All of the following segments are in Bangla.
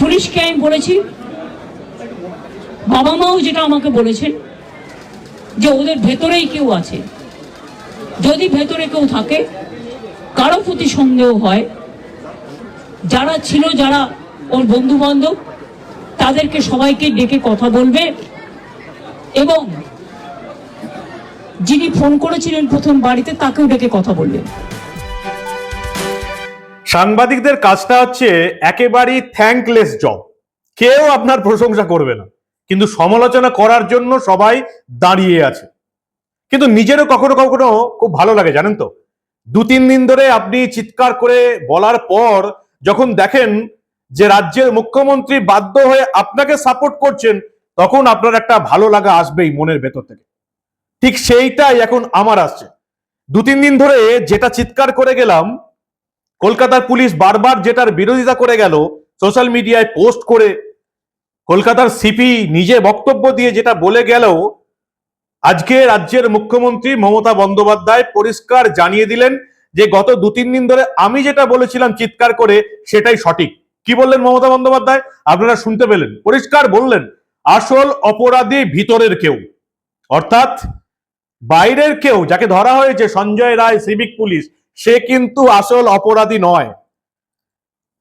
পুলিশকে আমি বলেছি, বাবা মাও যেটা আমাকে বলেছেন, যে ওদের ভেতরেই কেউ আছে। যদি ভেতরে কেউ থাকে, কারও প্রতি সন্দেহ হয়, যারা ছিল, যারা ওর বন্ধু বান্ধব তাদেরকে সবাইকে ডেকে কথা বলবে এবং যিনি ফোন করেছিলেন প্রথম বাড়িতে, তাকেও ডেকে কথা বলবেন সাংবাদিকদের কাজটা হচ্ছে একেবারেই থ্যাঙ্কলেস জব কেউ আপনার প্রশংসা করবে না। কিন্তু সমালোচনা করার জন্য সবাই দাঁড়িয়ে আছে। কিন্তু নিজেরও কখনো কখনো খুব ভালো লাগে, জানেন তো? দু তিন দিন ধরে আপনি চিৎকার করে বলার পর যখন দেখেন যে রাজ্যের মুখ্যমন্ত্রী বাধ্য হয়ে আপনাকে সাপোর্ট করছেন, তখন আপনার একটা ভালো লাগা আসবেই মনের ভেতর থেকে। ঠিক সেইটাই এখন আমার আসছে। দু তিন দিন ধরে যেটা চিৎকার করে গেলাম কলকাতার পুলিশ বারবার যেটার বিরোধিতা করে গেল সোশ্যাল মিডিয়ায় পোস্ট করে, কলকাতার সিপি নিজে বক্তব্য দিয়ে যেটা বলে গেল, আজকে রাজ্যের মুখ্যমন্ত্রী মমতা বন্দ্যোপাধ্যায় পরিষ্কার জানিয়ে দিলেন যে গত দু তিন দিন ধরে আমি যেটা বলেছিলাম চিৎকার করে সেটাই সঠিক। কি বললেন মমতা বন্দ্যোপাধ্যায়? আপনারা শুনতে পেলেন, পরিষ্কার বললেন, আসল অপরাধী ভিতরের কেউ, অর্থাৎ বাইরের কেউ, যাকে ধরা হয়েছে সঞ্জয় রায় সিভিক পুলিশ সে কিন্তু আসল অপরাধী নয়।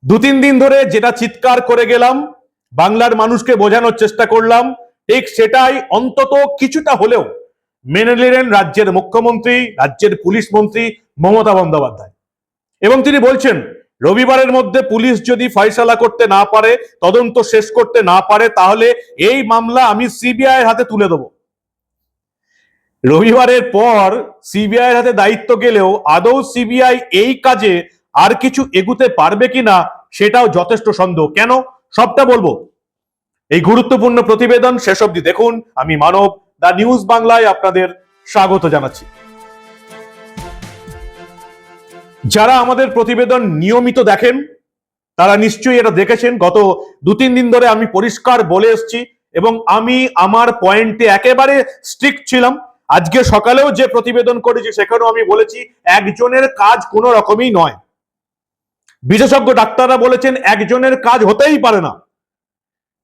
দু তিন দিন ধরে যেটা চিৎকার করে গেলাম, বাংলার মানুষকে বোঝানোর চেষ্টা করলাম, ঠিক সেটাই অন্তত কিছুটা হলেও মেনে নিলেন রাজ্যের মুখ্যমন্ত্রী, রাজ্যের পুলিশ মন্ত্রী মমতা বন্দ্যোপাধ্যায়। এবং তিনি বলছেন, রবিবারের মধ্যে পুলিশ যদি ফয়সালা করতে না পারে, তদন্ত শেষ করতে না পারে, তাহলে এই মামলা আমি সিবিআই এর হাতে তুলে দেবো। রবিবারের পর সিবিআই এর হাতে দায়িত্ব গেলেও আদৌ সিবিআই এই কাজে আর কিছু এগুতে পারবে কিনা সেটাও যথেষ্ট সন্দেহ। কেন? সবটা বলব। এই গুরুত্বপূর্ণ প্রতিবেদন শেষ অবধি দেখুন। আমি মানব দা নিউজ বাংলায় আপনাদের স্বাগত জানাচ্ছি। যারা আমাদের প্রতিবেদন নিয়মিত দেখেন, তারা নিশ্চয়ই এটা দেখেছেন। গত দু তিন দিন ধরে আমি পরিষ্কার বলে এসেছি এবং আমি আমার পয়েন্টে একেবারে স্ট্রিক্ট ছিলাম। আজকে সকালেও যে প্রতিবেদন করেছি সেখানেও আমি বলেছি, একজনের কাজ কোনো রকমই নয়। বিশেষজ্ঞ ডাক্তাররা বলেছেন, একজনের কাজ হতেই পারে না।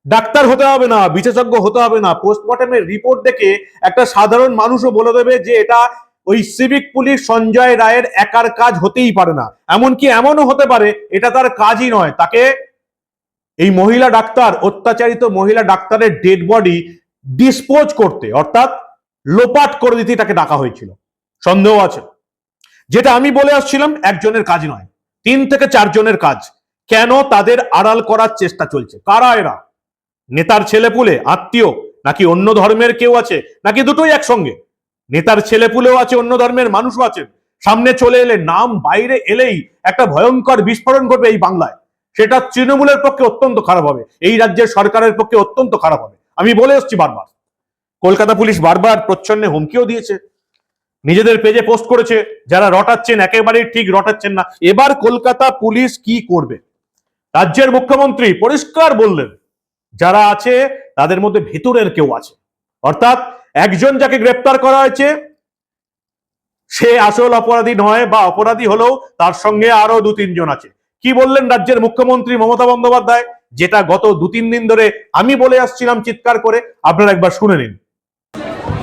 ডাক্তার হতে হবে না, বিশেষজ্ঞ হতে হবে না। পোস্টমর্টমের রিপোর্ট দেখে একটা সাধারণ মানুষও বলে দেবে যে এটা ওই সিভিক পুলিশ সঞ্জয় রায়ের একার কাজ হতেই পারে না। এমনকি এমনও হতে পারে, এটা তার কাজই নয়। তাকে এই মহিলা ডাক্তার, অত্যাচারিত মহিলা ডাক্তারের ডেড বডি ডিসপোজ করতে। অর্থাৎ লোপাট করে দিতে তাকে ডাকা হয়েছিল। সন্দেহ আছে। যেটা আমি বলে আসছিলাম, একজনের কাজ নয়, তিন থেকে চারজনের কাজ। কেন তাদের আড়াল করার চেষ্টা চলছে? কারা এরা? নেতার ছেলেপুলে, আত্মীয়, নাকি অন্য ধর্মের কেউ আছে? নাকি দুটোই একসঙ্গে? নেতার ছেলেপুলেও আছে, অন্য ধর্মের মানুষও আছেন সামনে চলে এলে নাম বাইরে এলেই একটা ভয়ঙ্কর বিস্ফোরণ ঘটবে এই বাংলায়। সেটা তৃণমূলের পক্ষে অত্যন্ত খারাপ হবে। এই রাজ্যের সরকারের পক্ষে অত্যন্ত খারাপ হবে। আমি বলে এসছি বারবার। কলকাতা পুলিশ বারবার প্রচ্ছন্নে হুমকিও দিয়েছে। নিজেদের পেজে পোস্ট করেছে, যারা রটাচ্ছেন, একেবারেই ঠিক রটাচ্ছেন না। এবার কলকাতা পুলিশ কি করবে? রাজ্যের মুখ্যমন্ত্রী পরিষ্কার বললেন, যারা আছে, তাদের মধ্যে ভেতরের কেউ আছে। অর্থাৎ একজন যাকে গ্রেপ্তার করা হয়েছে, সে আসল অপরাধী নয় বা অপরাধী হলেও তার সঙ্গে আরও দু তিনজন আছে। কি বললেন রাজ্যের মুখ্যমন্ত্রী মমতা বন্দ্যোপাধ্যায়? যেটা গত দু তিন দিন ধরে আমি বলে আসছিলাম চিৎকার করে, আপনারা একবার শুনে নিন।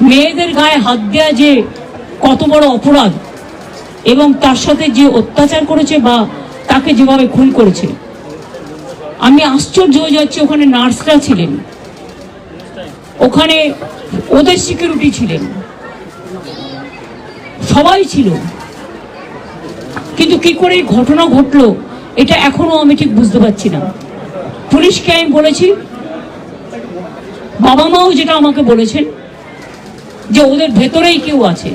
মেয়েদের গায়ে হাত দেওয়া যে কত বড় অপরাধ, এবং তার সাথে যে অত্যাচার করেছে বা তাকে যেভাবে খুন করেছে। আমি আশ্চর্য হয়ে যাচ্ছি, ওখানে নার্সরা ছিলেন। ওখানে ওদের সিকিউরিটি ছিলেন। সবাই ছিল। কিন্তু কি করে এই ঘটনা ঘটলো, এটা এখনও আমি ঠিক বুঝতে পারছি না। পুলিশকে আমি বলেছি বাবা মাও যেটা আমাকে বলেছেন যে ওদের ভেতরেই কেউ আছে।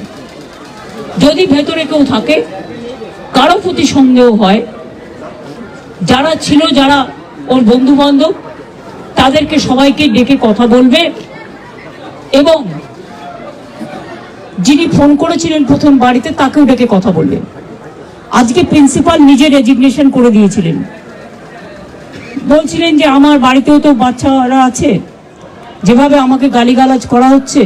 যদি ভেতরে কেউ থাকে, কারও প্রতি সন্দেহ হয়, যারা ছিল, যারা ওর বন্ধু বান্ধব তাদেরকে সবাইকে ডেকে কথা বলবে এবং যিনি ফোন করেছিলেন প্রথম বাড়িতে, তাকেও ডেকে কথা বলবেন আজকে প্রিন্সিপাল নিজে রেজিগনেশন করে দিয়েছিলেন। বলছিলেন যে, আমার বাড়িতেও তো বাচ্চারা আছে। যেভাবে আমাকে গালিগালাজ করা হচ্ছে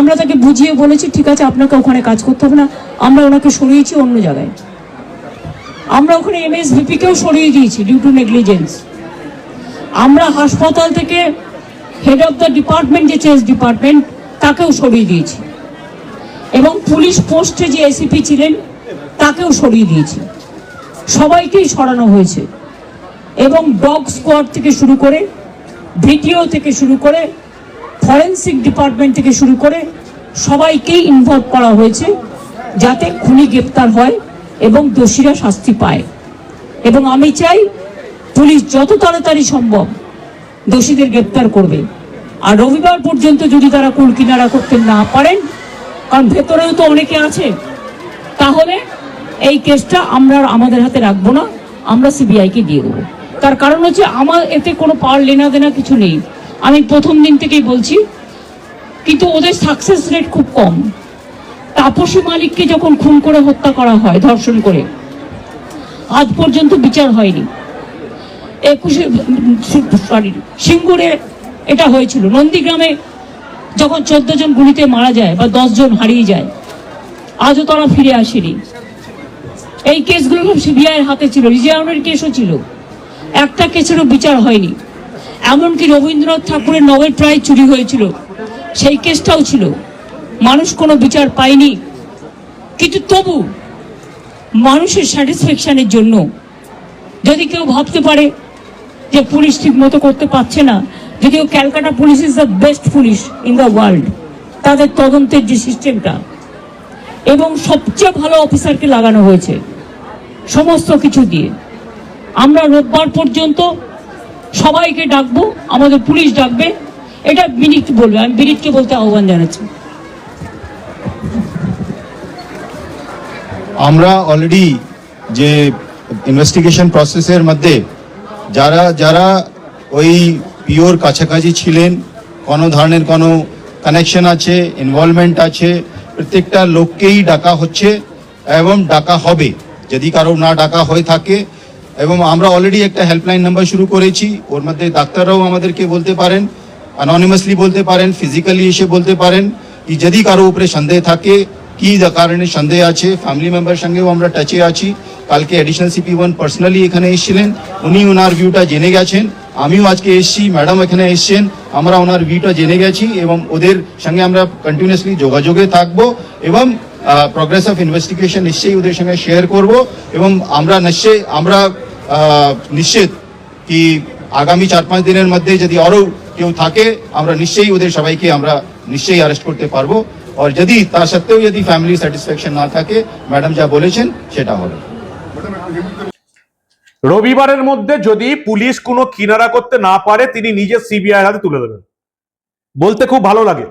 আমরা তাকে বুঝিয়ে বলেছি, ঠিক আছে, আপনাকে ওখানে কাজ করতে হবে না। আমরা ওনাকে সরিয়েছি অন্য জায়গায়। আমরা ওখানে এমএসভিপিকেও সরিয়ে দিয়েছি ডিউ টু নেগলিজেন্স আমরা হাসপাতাল থেকে হেড অফ দ্য ডিপার্টমেন্ট যে চেস ডিপার্টমেন্ট তাকেও সরিয়ে দিয়েছি। এবং পুলিশ পোস্টে যে এসিপি ছিলেন, তাকেও সরিয়ে দিয়েছি। সবাইকেই সরানো হয়েছে। এবং ডগ স্কোয়াড থেকে শুরু করে, ভিডিও থেকে শুরু করে ফরেন্সিক ডিপার্টমেন্ট থেকে শুরু করে সবাইকেই ইনভলভ করা হয়েছে যাতে খুনি গ্রেপ্তার হয় এবং দোষীরা শাস্তি পায়। এবং আমি চাই পুলিশ যত তাড়াতাড়ি সম্ভব দোষীদের গ্রেপ্তার করবে। আর রবিবার পর্যন্ত যদি তারা কুল কিনারা করতে না পারেন, কারণ ভেতরেও তো অনেকে আছে, তাহলে এই কেসটা আমরা আমাদের হাতে রাখব না, আমরা সিবিআইকে দিয়ে দেবো। তার কারণ হচ্ছে আমার এতে কোনো পাওয়ার লেনা দেনা কিছু নেই। আমি প্রথম দিন থেকেই বলছি, কিন্তু ওদের সাকসেস রেট খুব কম। তাপসী মালিককে যখন খুন করে হত্যা করা হয়, ধর্ষণ করে, আজ পর্যন্ত বিচার হয়নি। একুশে সরি সিঙ্গুরে এটা হয়েছিল। নন্দীগ্রামে যখন চোদ্দ জন গুলিতে মারা যায় বা জন হারিয়ে যায়, আজও তারা ফিরে আসেনি। এই কেসগুলো সব সিবিআই হাতে ছিল রিজার্ভের কেসও ছিল। একটা কেসেরও বিচার হয়নি। এমনকি রবীন্দ্রনাথ ঠাকুরের নোবেল প্রাইজ চুরি হয়েছিল। সেই কেসটাও ছিল। মানুষ কোনো বিচার পায়নি। কিন্তু তবু মানুষের স্যাটিসফ্যাকশনের জন্য যদি কেউ ভাবতে পারে যে পুলিশ ঠিক মতো করতে পারছে না যদিও Calcutta police is the best police in the world তাদের তদন্তের যে সিস্টেমটা, এবং সবচেয়ে ভালো অফিসারকে লাগানো হয়েছে, সমস্ত কিছু দিয়ে। আমরা রোববার পর্যন্ত সবাইকে ডাকবো আমাদের পুলিশ ডাকবে। এটা বিনীত বলবে, আমি বিনীতকে বলতে আহ্বান জানাচ্ছি। আমরা অলরেডি যে ইনভেস্টিগেশন প্রসেসের মধ্যে, যারা যারা ওই পিওর কাছাকাছি ছিলেন, কোনো ধরনের কোনো কানেকশন আছে ইনভলভমেন্ট আছে, প্রত্যেকটা লোককেই ডাকা হচ্ছে এবং ডাকা হবে। যদি কারও না ডাকা হয়ে থাকে এবং আমরা অলরেডি একটা হেল্পলাইন নাম্বার শুরু করেছি। ওর মধ্যে ডাক্তাররাও আমাদেরকে বলতে পারেন অননিমাসলি বলতে পারেন ফিজিক্যালি এসে বলতে পারেন কি যদি কারও উপরে সন্দেহ থাকে, কি কারণে সন্দেহ আছে ফ্যামিলি মেম্বার সঙ্গেও আমরা টাচে আছি। কালকে অ্যাডিশনাল সিপি ওয়ান পার্সোনালি এখানে এসেছিলেন, উনি ওনার ভিউটা জেনে গেছেন, আমিও আজকে এসেছি ম্যাডাম এখানে এসেছেন, আমরা ওনার ভিউটা জেনে গেছি এবং ওদের সঙ্গে আমরা কন্টিনিউয়াসলি যোগাযোগে থাকব এবং প্রগ্রেস অফ ইনভেস্টিগেশন নিশ্চয়ই ওদের সঙ্গে শেয়ার করব এবং আমরা নিশ্চয়ই, আমরা নিশ্চিত কি আগামী চার পাঁচ দিনের মধ্যে যদি আরও কেউ থাকে, আমরা নিশ্চয়ই ওদের সবাইকে আমরা নিশ্চয়ই অ্যারেস্ট করতে পারব। আর যদি তা সত্ত্বেও যদি ফ্যামিলি স্যাটিসফ্যাকশন না থাকে ম্যাডাম যা বলেছেন সেটা হবে। রবিবারের মধ্যে যদি পুলিশ কোনো কিনারা করতে না পারে, তিনি নিজে সিবিআই হাতে তুলে দেবেন। বলতে খুব ভালো লাগে,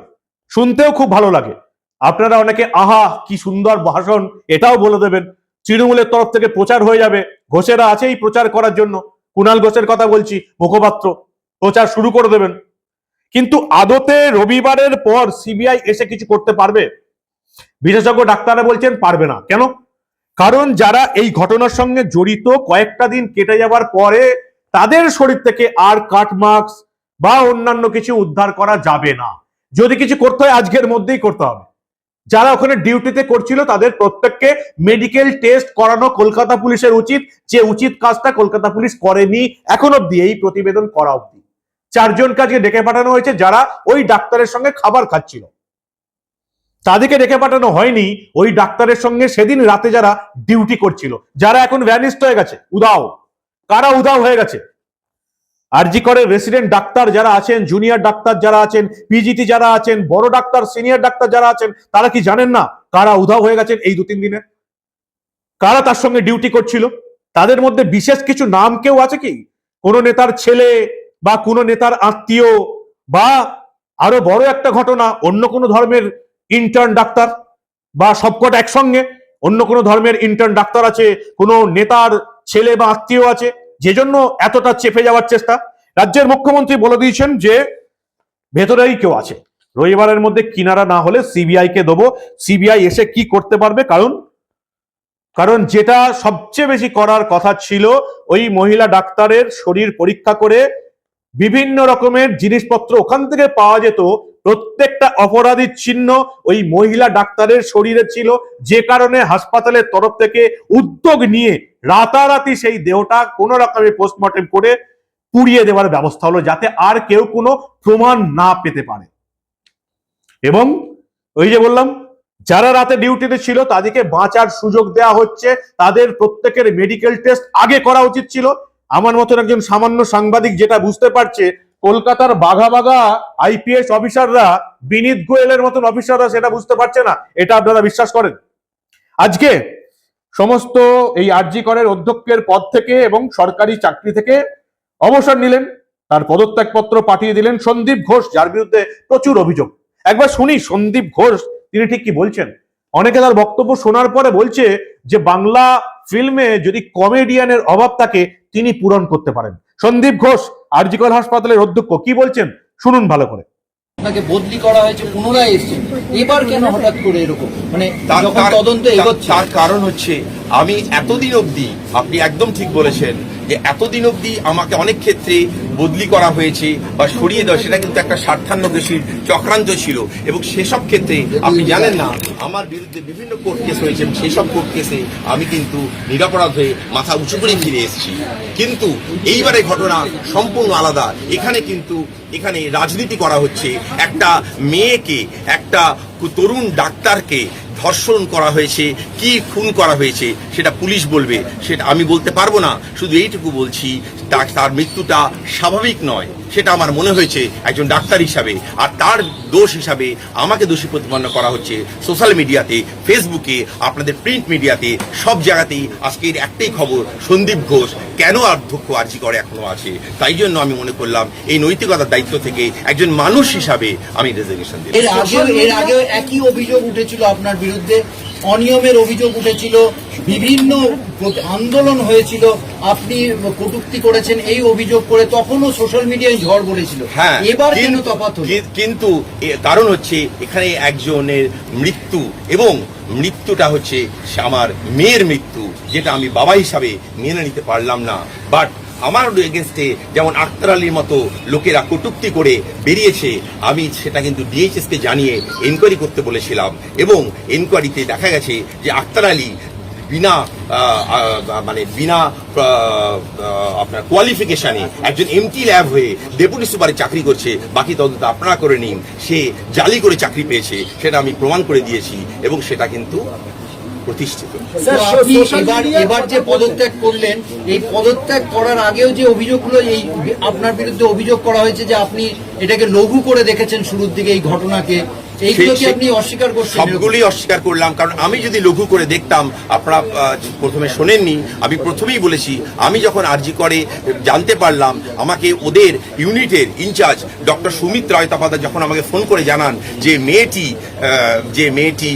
শুনতেও খুব ভালো লাগে। আপনারা অনেকে, আহা, কি সুন্দর ভাষণ। এটাও বলে দেবেন। তৃণমূলের তরফ থেকে প্রচার হয়ে যাবে। ঘোষেরা আছেই প্রচার করার জন্য। কুণাল ঘোষের কথা বলছি, মুখপাত্র। প্রচার শুরু করে দেবেন। কিন্তু আদতে রবিবারের পর সিবিআই এসে কিছু করতে পারবে? বিশেষজ্ঞ ডাক্তাররা বলছেন পারবে না। কেন? কারণ যারা এই ঘটনার সঙ্গে জড়িত, কয়েকটা দিন কেটে যাবার পরে তাদের শরীর থেকে আর কাট মার্কস বা অন্যান্য কিছু উদ্ধার করা যাবে না। যদি কিছু করতে হয়, আজকের মধ্যেই করতে হবে। যারা ওখানে ডিউটিতে করছিল তাদের প্রত্যেককে মেডিকেল টেস্ট করানো কলকাতা পুলিশের উচিত। যে উচিত কাজটা কলকাতা পুলিশ করেনি এখন অব্দি এই প্রতিবেদন করা অব্দি চারজন কাজকে ডেকে পাঠানো হয়েছে যারা ওই ডাক্তারের সঙ্গে খাবার খাচ্ছিল। তাদেরকে ডেকে পাঠানো হয়নি, ওই ডাক্তারের সঙ্গে সেদিন রাতে যারা ডিউটি করছিল। যারা এখন ভ্যানিস্ট হয়ে গেছে উদাও কারা উদাও হয়ে গেছে? আরজি করে রেসিডেন্ট ডাক্তার যারা আছেন জুনিয়র ডাক্তার যারা আছেন পিজিটি যারা আছেন, বড় ডাক্তার সিনিয়র ডাক্তার যারা আছেন, তারা কি জানেন না কারা উধাও হয়ে গেছেন এই দু তিন দিনে? কারা তার সঙ্গে ডিউটি করছিল? তাদের মধ্যে বিশেষ কিছু নাম কেউ আছে কি? কোন নেতার ছেলে বা কোন নেতার আত্মীয় বা আরও বড় একটা ঘটনা, অন্য কোনো ধর্মের ইন্টার্ন ডাক্তার বা সবকটা একসঙ্গে, অন্য কোনো ধর্মের ইন্টার্ন ডাক্তার আছে, কোনো নেতার ছেলে বা আত্মীয় আছে যে জন্য এতটা চেপে যাওয়ার চেষ্টা, রাজ্যের মুখ্যমন্ত্রী বলে দিয়েছেন যে, ভেতরেই কেউ আছে। রবিবারের মধ্যে কিনারা না হলে সিবিআই কে দেবো। সিবিআই এসে কি করতে পারবে? কারণ কারণ যেটা সবচেয়ে বেশি করার কথা ছিল, ওই মহিলা ডাক্তারের শরীর পরীক্ষা করে বিভিন্ন রকমের জিনিসপত্র ওখান থেকে পাওয়া যেত প্রত্যেকটা অপরাধীর চিহ্ন ওই মহিলা ডাক্তারের শরীরে ছিল, যে কারণে হাসপাতালের তরফ থেকে উদ্যোগ নিয়ে রাতারাতি সেই দেহটা কোনো রকমের পোস্টমর্টেম করে পুড়িয়ে দেওয়ার ব্যবস্থা হলো, যাতে আর কেউ কোনো প্রমাণ না পেতে পারে। এবং ওই যে বললাম, যারা রাতে ডিউটিতে ছিল তাদেরকে বাঁচার সুযোগ দেওয়া হচ্ছে, তাদের প্রত্যেকের মেডিকেল টেস্ট আগে করা উচিত ছিল। আমার মতন একজন সামান্য সাংবাদিক যেটা বুঝতে পারছে কলকাতার বাঘা বাঘা আইপিএস অফিসাররা বিনীত গোয়েলের মতন অফিসাররা সেটা বুঝতে পারছে না, এটা আপনারা বিশ্বাস করেন? আজকে সমস্ত এই আরজি করের অধ্যক্ষের পদ থেকে এবং সরকারি চাকরি থেকে অবসর নিলেন, তার পদত্যাগপত্র পাঠিয়ে দিলেন সন্দীপ ঘোষ, যার বিরুদ্ধে প্রচুর অভিযোগ। একবার শুনি সন্দীপ ঘোষ, তিনি ঠিক কি বলছেন? অনেকে তার বক্তব্য শোনার পরে বলছে যে, বাংলা ফিল্মে যদি কমেডিয়ানের অভাব থাকে, তিনি পূরণ করতে পারেন। সন্দীপ ঘোষ আরজিকর হাসপাতালের অধ্যক্ষ কি বলছেন? শুনুন ভালো করে। আপনাকে বদলি করা হয়েছে পুনরায় এসেছেন এবার কেন হঠাৎ করে এরকম? মানে তার- যখন তদন্ত এগোচ্ছে। তার কারণ হচ্ছে আমি এতদিন অবধি আপনি একদম ঠিক বলেছেন যে এতদিন অবধি আমাকে অনেক ক্ষেত্রে বদলি করা হয়েছে বা সরিয়ে দেওয়া, সেটা কিন্তু একটা স্বার্থান্ন স্বার্থান্বেষীর চক্রান্ত ছিল। এবং সেসব ক্ষেত্রে আপনি জানেন না, আমার বিরুদ্ধে বিভিন্ন কোর্ট কেস হয়েছে এবং সেসব কোর্ট কেসে আমি কিন্তু নিরাপরাধ হয়ে মাথা উঁচু করে ফিরে এসেছি। কিন্তু এইবারে ঘটনা সম্পূর্ণ আলাদা। এখানে কিন্তু, এখানে রাজনীতি করা হচ্ছে। একটা মেয়েকে, একটা তরুণ ডাক্তারকে ধর্ষণ করা হয়েছে, কি খুন করা হয়েছে, সেটা পুলিশ বলবে, সেটা আমি বলতে পারব না, শুধু এইটুকু বলছি তার মৃত্যুটা স্বাভাবিক নয়, সেটা আমার মনে হয়েছে একজন ডাক্তার হিসাবে। আর তার দোষ হিসাবে আমাকে দোষী প্রতিপন্ন করা হচ্ছে সোশ্যাল মিডিয়াতে, ফেসবুকে, আপনাদের প্রিন্ট মিডিয়াতে, সব জায়গাতেই আজকের একটাই খবর, সন্দীপ ঘোষ কেন অধ্যক্ষ আর্জি করে এখনও আছে? তাই জন্য আমি মনে করলাম এই নৈতিকতার দায়িত্ব থেকে একজন মানুষ হিসাবে আমি রেজিগনেশন দিই এর আগেও এর আগেও একই অভিযোগ উঠেছিল আপনার বিরুদ্ধে। অনিয়মের অভিযোগ উঠেছিল বিভিন্ন আন্দোলন হয়েছিল আপনি কটূক্তি করেছেন এই অভিযোগ করে তখনও সোশ্যাল মিডিয়ায় ঝড় বলেছিল। হ্যাঁ এবার কেন হলো। কিন্তু কারণ হচ্ছে এখানে একজনের মৃত্যু এবং মৃত্যুটা হচ্ছে আমার মেয়ের মৃত্যু যেটা আমি বাবা হিসাবে মেনে নিতে পারলাম না। বাট আমার এগেনস্টে যেমন আক্তার আলীর মতো লোকেরা কটুক্তি করে বেরিয়েছে, আমি সেটা কিন্তু ডিএইচএস কে জানিয়ে এনকোয়ারি করতে বলেছিলাম এবং এনকোয়ারিতে দেখা গেছে যে আক্তার আলী বিনা মানে বিনা আপনার কোয়ালিফিকেশানে একজন এমটি ল্যাব হয়ে ডেপুটি সুপারে চাকরি করছে, বাকি তদন্ত আপনারা করে নিন, সে জালি করে চাকরি পেয়েছে, সেটা আমি প্রমাণ করে দিয়েছি এবং সেটা কিন্তু প্রতিষ্ঠিত। তো আপনি এবার এবার যে পদত্যাগ করলেন এই পদত্যাগ করার আগেও যে অভিযোগগুলো এই আপনার বিরুদ্ধে অভিযোগ করা হয়েছে যে আপনি এটাকে লঘু করে দেখেছেন শুরুর দিকে এই ঘটনাকে সবগুলি অস্বীকার করলাম কারণ আমি যদি লঘু করে দেখতাম আপনারা প্রথমে শোনেননি আমি প্রথমেই বলেছি আমি যখন আরজি করে জানতে পারলাম আমাকে ওদের ইউনিটের ইনচার্জ ডক্টর সুমিত রায়তাপাদা যখন আমাকে ফোন করে জানান যে মেয়েটি যে মেয়েটি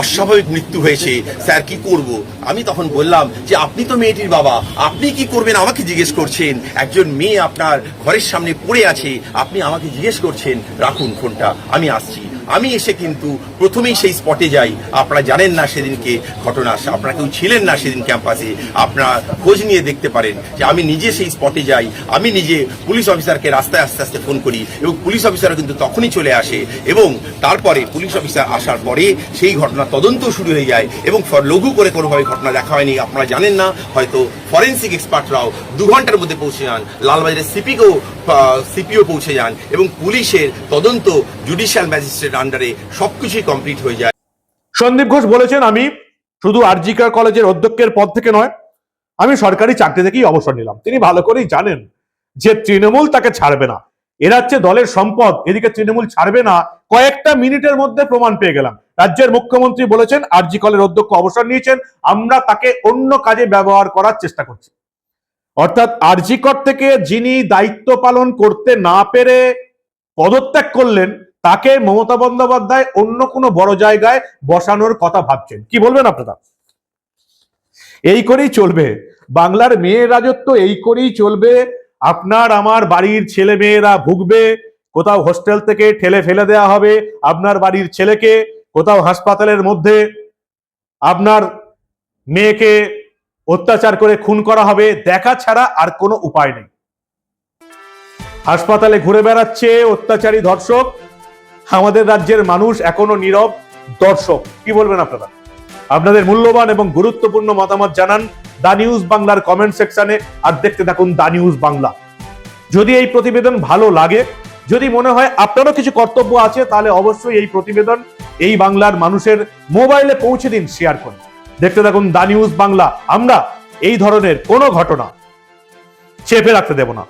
অস্বাভাবিক মৃত্যু হয়েছে স্যার কি করব? আমি তখন বললাম যে আপনি তো মেয়েটির বাবা আপনি কি করবেন? আমাকে জিজ্ঞেস করছেন একজন মেয়ে আপনার ঘরের সামনে পড়ে আছে আপনি আমাকে জিজ্ঞেস করছেন রাখুন ফোনটা আমি আসছি। আমি এসে কিন্তু প্রথমেই সেই স্পটে যাই। আপনারা জানেন না সেদিনকে ঘটনা, আপনারা কেউ ছিলেন না সেদিন ক্যাম্পাসে আপনারা খোঁজ নিয়ে দেখতে পারেন যে আমি নিজে সেই স্পটে যাই। আমি নিজে পুলিশ অফিসারকে রাস্তায় আস্তে আস্তে ফোন করি এবং পুলিশ অফিসারও কিন্তু তখনই চলে আসে এবং তারপরে পুলিশ অফিসার আসার পরে সেই ঘটনা তদন্ত শুরু হয়ে যায় এবং লঘু করে কোনোভাবে ঘটনা দেখা হয়নি। আপনারা জানেন না, হয়তো ফরেন্সিক এক্সপার্টরাও দু ঘণ্টার মধ্যে পৌঁছে যান। লালবাজারের সিপিকেও সিপিও পৌঁছে যান এবং পুলিশের তদন্ত জুডিশিয়াল ম্যাজিস্ট্রেট আন্ডারে সবকিছুই কমপ্লিট হয়ে যায়। সন্দীপ ঘোষ বলেছেন, আমি শুধু আরজিকার কলেজের অধ্যক্ষের পদ থেকে নয়, আমি সরকারি চাকরি থেকেই অবসর নিলাম। তিনি ভালো করেই জানেন যে তৃণমূল তাকে ছাড়বে না। এরা হচ্ছে দলের সম্পদ, এদিকে তৃণমূল ছাড়বে না, কয়েকটা মিনিটের মধ্যে প্রমাণ পেয়ে গেলাম। রাজ্যের মুখ্যমন্ত্রী বলেছেন, আরজি কলের অধ্যক্ষ অবসর নিয়েছেন, আমরা তাকে অন্য কাজে ব্যবহার করার চেষ্টা করছি। অর্থাৎ আরজিকর থেকে যিনি দায়িত্ব পালন করতে না পেরে পদত্যাগ করলেন, তাকে মমতা বন্দ্যোপাধ্যায় অন্য কোনো বড় জায়গায় বসানোর কথা ভাবছেন। কি বলবেন আপনারা? এই করেই চলবে। বাংলার মেয়ের রাজত্ব এই করেই চলবে। আপনার আমার বাড়ির ছেলে মেয়েরা ভুগবে, কোথাও হোস্টেল থেকে ঠেলে ফেলে দেওয়া হবে আপনার বাড়ির ছেলেকে, কোথাও হাসপাতালের মধ্যে আপনার মেয়েকে অত্যাচার করে খুন করা হবে, দেখা ছাড়া আর কোনো উপায় নেই। হাসপাতালে ঘুরে বেড়াচ্ছে অত্যাচারী ধর্ষক। আমাদের রাজ্যের মানুষ এখনও নীরব, দর্শক। কি বলবেন আপনারা? আপনাদের মূল্যবান এবং গুরুত্বপূর্ণ মতামত জানান দা নিউজ বাংলার কমেন্ট সেকশনে আর দেখতে থাকুন দা নিউজ বাংলা। যদি এই প্রতিবেদন ভালো লাগে, যদি মনে হয় আপনারও কিছু কর্তব্য আছে, তাহলে অবশ্যই এই প্রতিবেদন এই বাংলার মানুষের মোবাইলে পৌঁছে দিন, শেয়ার করুন। দেখতে থাকুন দা নিউজ বাংলা। আমরা এই ধরনের কোনো ঘটনা চেপে রাখতে দেব না।